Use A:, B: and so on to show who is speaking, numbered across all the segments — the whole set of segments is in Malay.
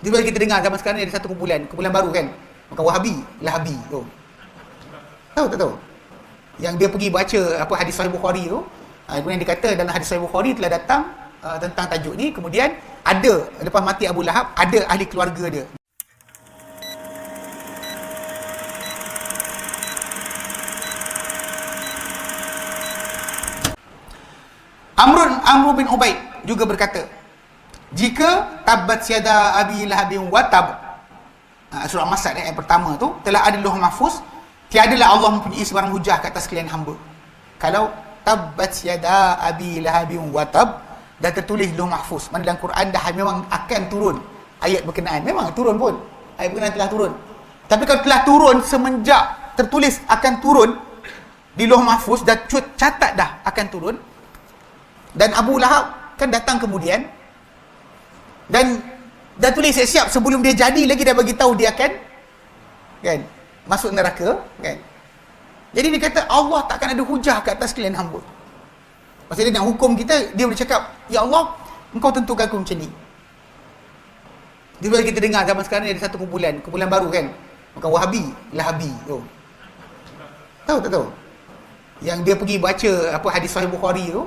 A: Bila kita dengar zaman sekarang ni ada satu kumpulan, kumpulan baru kan. Bukan Wahabi, Lahabi tu. Tahu tak tahu? Yang dia pergi baca apa hadis Sahih Bukhari tu, uh, kemudian dia kata dalam hadis Sahih Bukhari telah datang uh, tentang tajuk ni, kemudian ada lepas mati Abu Lahab, ada ahli keluarga dia. Amrun Amr bin Ubaid juga berkata, jika tabat siada abi lahabin watab uh, surah Masad ayat pertama tu telah ada luh mahfuz tiadalah Allah mempunyai sebarang hujah ke atas kalian hamba. Kalau tabat siada abi lahabin watab dah tertulis luh mahfuz. Mana dalam Quran dah memang akan turun ayat berkenaan. Memang turun pun. Ayat berkenaan telah turun. Tapi kalau telah turun semenjak tertulis akan turun di luh mahfuz dah catat dah akan turun. Dan Abu Lahab kan datang kemudian dan dah tulis siap-siap sebelum dia jadi lagi dah bagi tahu dia akan kan masuk neraka kan. Jadi dia kata Allah takkan ada hujah ke atas kalian hamba. Pasal dia nak hukum kita dia boleh cakap ya Allah engkau tentukan aku macam ni. Dia kita dengar zaman sekarang ni ada satu kumpulan kumpulan baru kan. Bukan Wahabi Lahabi. Tu tahu tak tahu? Yang dia pergi baca apa hadis Sahih Bukhari tu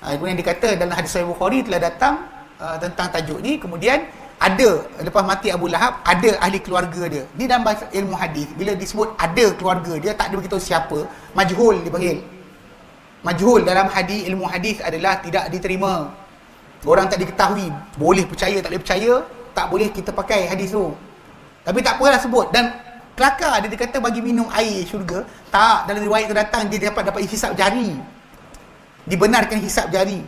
A: ha, kemudian dia kata dalam hadis Sahih Bukhari telah datang uh, tentang tajuk ni kemudian ada lepas mati Abu Lahab ada ahli keluarga dia. Ni dalam bahasa ilmu hadis bila disebut ada keluarga dia tak ada beritahu siapa majhul dipanggil. Majhul dalam hadis ilmu hadis adalah tidak diterima. Orang tak diketahui boleh percaya tak boleh percaya tak boleh kita pakai hadis tu. Tapi tak apalah sebut. Dan kelakar dia, dia kata bagi minum air syurga tak. Dalam riwayat tu datang dia dapat dapat hisap jari. Dibenarkan hisap jari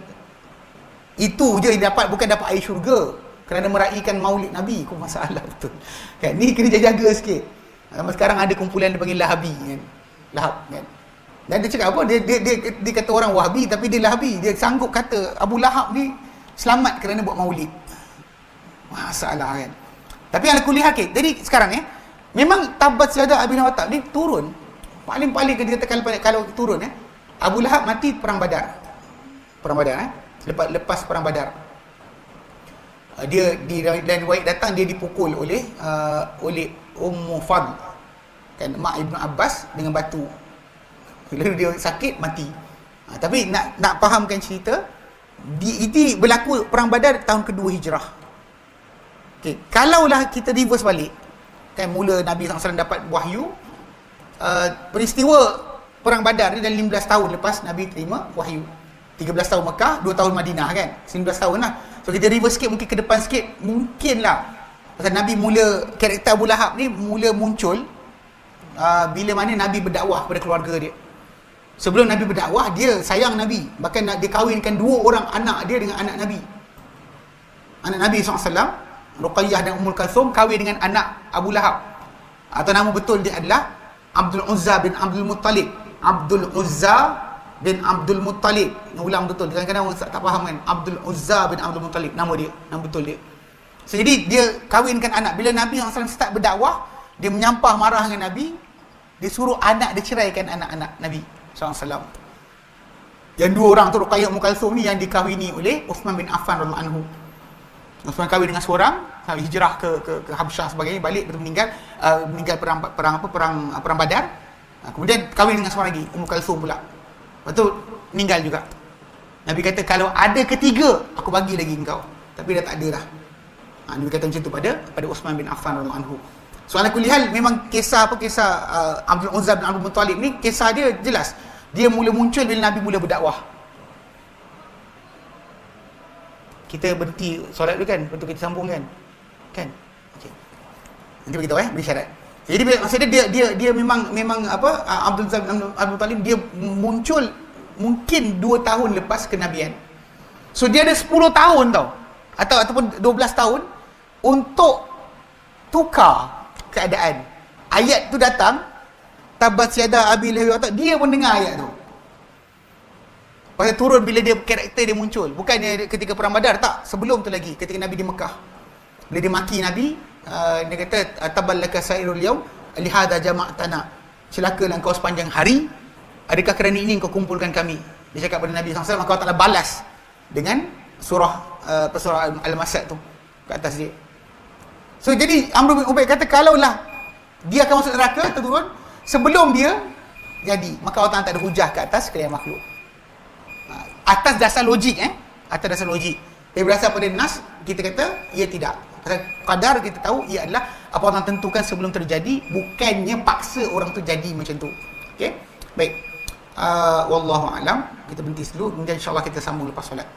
A: itu je dia dapat bukan dapat air syurga kerana meraihkan maulid Nabi. Kau masalah betul. Kan ni kena jaga sikit. Sama sekarang ada kumpulan dia panggil Lahabi kan. Lahab kan. Dan dia cakap apa? Dia, dia, dia, dia kata orang Wahabi tapi dia Lahabi. Dia sanggup kata Abu Lahab ni selamat kerana buat maulid. Masalah kan. Tapi yang aku lihat okay. Jadi sekarang eh. Memang tabat siada Abi Lahab ni turun. Paling-paling dia katakan kalau turun eh. Abu Lahab mati perang badar. Perang badar eh lepas lepas perang Badar. Uh, dia di dan riwayat datang dia dipukul oleh uh, oleh Ummu Fadl kan mak Ibnu Abbas dengan batu. Lalu dia sakit mati. Uh, tapi nak nak fahamkan cerita di itu berlaku perang Badar tahun kedua Hijrah. Okey, kalaulah kita reverse balik kan mula Nabi SAW dapat wahyu uh, peristiwa perang Badar ni dalam 15 tahun lepas Nabi terima wahyu 13 tahun Mekah, 2 tahun Madinah kan? 19 tahun lah. So kita reverse sikit mungkin ke depan sikit mungkin lah pasal Nabi mula karakter Abu Lahab ni mula muncul uh, bila mana Nabi berdakwah kepada keluarga dia. Sebelum Nabi berdakwah dia sayang Nabi. Bahkan dia kahwinkan dua orang anak dia dengan anak Nabi. Anak Nabi SAW Ruqayyah dan Ummul Kalsum kahwin dengan anak Abu Lahab. Atau nama betul dia adalah Abdul Uzza bin Abdul Muttalib. Abdul Uzza bin Abdul Muttalib. Ulang betul. Kadang-kadang orang tak faham kan. Abdul Uzza bin Abdul Muttalib. Nama dia. Nama betul dia. So, jadi dia kahwinkan anak. Bila Nabi SAW start berdakwah dia menyampah marah dengan Nabi. Dia suruh anak dia ceraikan anak-anak Nabi SAW yang dua orang tu Ruqayyah Mukalsum ni yang dikahwini oleh Uthman bin Affan anhu. Uthman kahwin dengan seorang hijrah ke ke, ke Habsyah sebagainya balik betul meninggal. Uh, meninggal perang perang apa? Perang perang Badar. Uh, kemudian kahwin dengan seorang lagi Ummu Kalsum pula Lepas tu meninggal juga. Nabi kata kalau ada ketiga aku bagi lagi engkau. Tapi dah tak ada dah. Ha, Nabi kata macam tu pada pada Uthman bin Affan radhiyallahu anhu. Soalan kuliah memang kisah apa kisah uh, Abdul Uzza bin Abdul Muttalib ni kisah dia jelas. Dia mula muncul bila Nabi mula berdakwah. Kita berhenti solat dulu kan, tu kita sambung kan. Kan? Okey. Nanti beritahu eh, beri syarat. Jadi maksudnya dia dia dia memang memang apa Abdul Zab Abdul Talib dia muncul mungkin 2 tahun lepas kenabian. So dia ada 10 tahun tau. Atau ataupun 12 tahun untuk tukar keadaan. Ayat tu datang tabat siada abi lahi dia pun dengar ayat tu. Pasal turun bila dia karakter dia muncul. Bukannya ketika perang Badar tak, sebelum tu lagi ketika Nabi di Mekah. Bila dia maki Nabi, uh, dia kata taballaka sairul yaum lihada jama'tana celakalah engkau sepanjang hari adakah kerana ini engkau kumpulkan kami dia cakap kepada Nabi SAW Allah Ta'ala balas dengan surah uh, surah Al-Masad tu ke atas dia So jadi Amr bin Ubaid kata kalaulah dia akan masuk neraka turun sebelum dia jadi maka Allah tak ada hujah ke atas sekalian makhluk. Ha, atas dasar logik eh atas dasar logik. Dia berasal pada nas kita kata ia tidak. Kadar kita tahu ia adalah apa orang tentukan sebelum terjadi bukannya paksa orang tu jadi macam tu. Okey. Baik. Uh, wallahu alam kita berhenti dulu kemudian insyaallah kita sambung lepas solat.